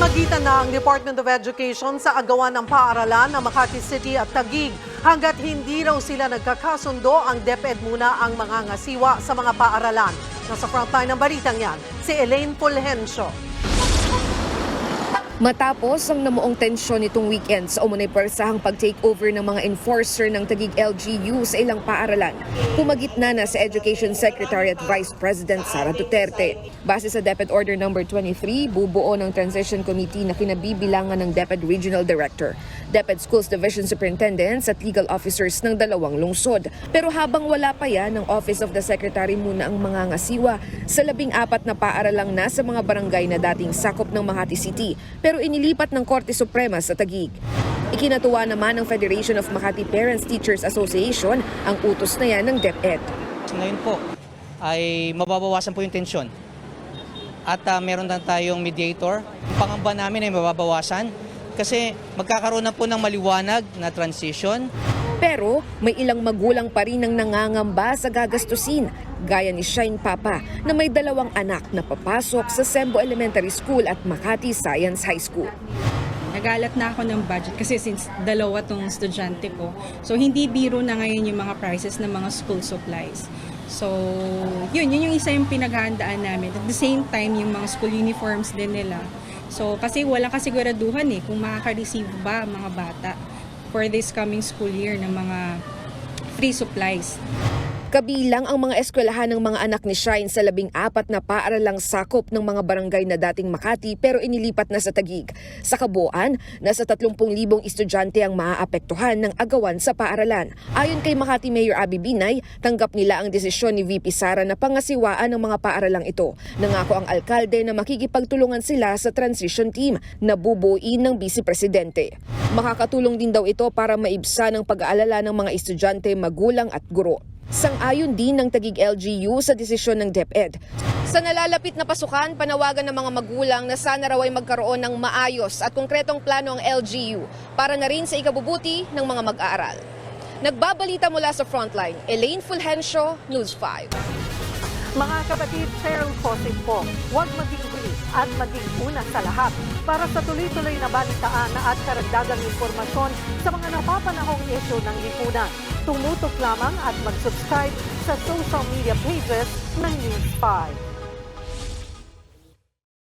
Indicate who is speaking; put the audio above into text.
Speaker 1: Namagitan na ang Department of Education sa agawan ng paaralan ng Makati City at Taguig. Hanggat hindi raw sila nagkakasundo, ang DepEd muna ang mga ngasiwa sa mga paaralan. Nasa frontline ng balitang yan, si Elaine Fulgencio.
Speaker 2: Matapos ang namuong tensyon nitong weekend sa umunay persahang pag-takeover ng mga enforcer ng Tagig LGU sa ilang paaralan, pumagitna na sa Education Secretary at Vice President Sara Duterte. Base sa DepEd Order No. 23, bubuo ng Transition Committee na kinabibilangan ng DepEd Regional Director, DepEd Schools Division Superintendents at legal officers ng dalawang lungsod. Pero habang wala pa yan, ang Office of the Secretary muna ang mga ngasiwa sa labing apat na paaralang nasa mga barangay na dating sakop ng Makati City pero inilipat ng Korte Suprema sa Taguig. Ikinatuwa naman ng Federation of Makati Parents Teachers Association ang utos na yan ng DepEd.
Speaker 3: Ngayon po ay mababawasan po yung tensyon. At ah, meron na tayong mediator. Ang pangamba namin ay mababawasan kasi magkakaroon na po ng maliwanag na transition.
Speaker 2: Pero may ilang magulang pa rin ang nangangamba sa gagastusin, gaya ni Shine Papa na may dalawang anak na papasok sa Sembo Elementary School at Makati Science High School.
Speaker 4: Nagalat na ako ng budget kasi since dalawa tong estudyante ko. So hindi biro na ngayon yung mga prices ng mga school supplies. So yun, yun yung isa yung pinaghahandaan namin. At the same time, yung mga school uniforms din nila. So kasi wala kasiguraduhan eh kung makaka-receive ba mga bata for this coming school year ng mga free supplies.
Speaker 2: Kabilang ang mga eskwelahan ng mga anak ni Shine sa labing apat na paaralang sakop ng mga barangay na dating Makati pero inilipat na sa Tagig. Sa kabuuan, nasa 30,000 estudyante ang maaapektuhan ng agawan sa paaralan. Ayon kay Makati Mayor Abby Binay, tanggap nila ang desisyon ni VP Sara na pangasiwaan ng mga paaralang ito. Nangako ang alkalde na makikipagtulungan sila sa transition team na bubuin ng Vice Presidente. Makakatulong din daw ito para maibsa ng pag-aalala ng mga estudyante, magulang at guro. Sang-ayon din ng Tagig LGU sa desisyon ng DepEd. Sa nalalapit na pasukan, panawagan ng mga magulang na sana raw ay magkaroon ng maayos at konkretong plano ang LGU para na rin sa ikabubuti ng mga mag-aaral. Nagbabalita mula sa Frontline, Elaine Fulgencio, News 5.
Speaker 1: Mga kapatid, Cheryl Cosing po, huwag maging huli at maging una sa lahat para sa tuloy-tuloy na balitaan at karagdagang informasyon sa mga napapanahong issue ng lipunan. Tumutok lamang at mag-subscribe sa social media pages ng News 5.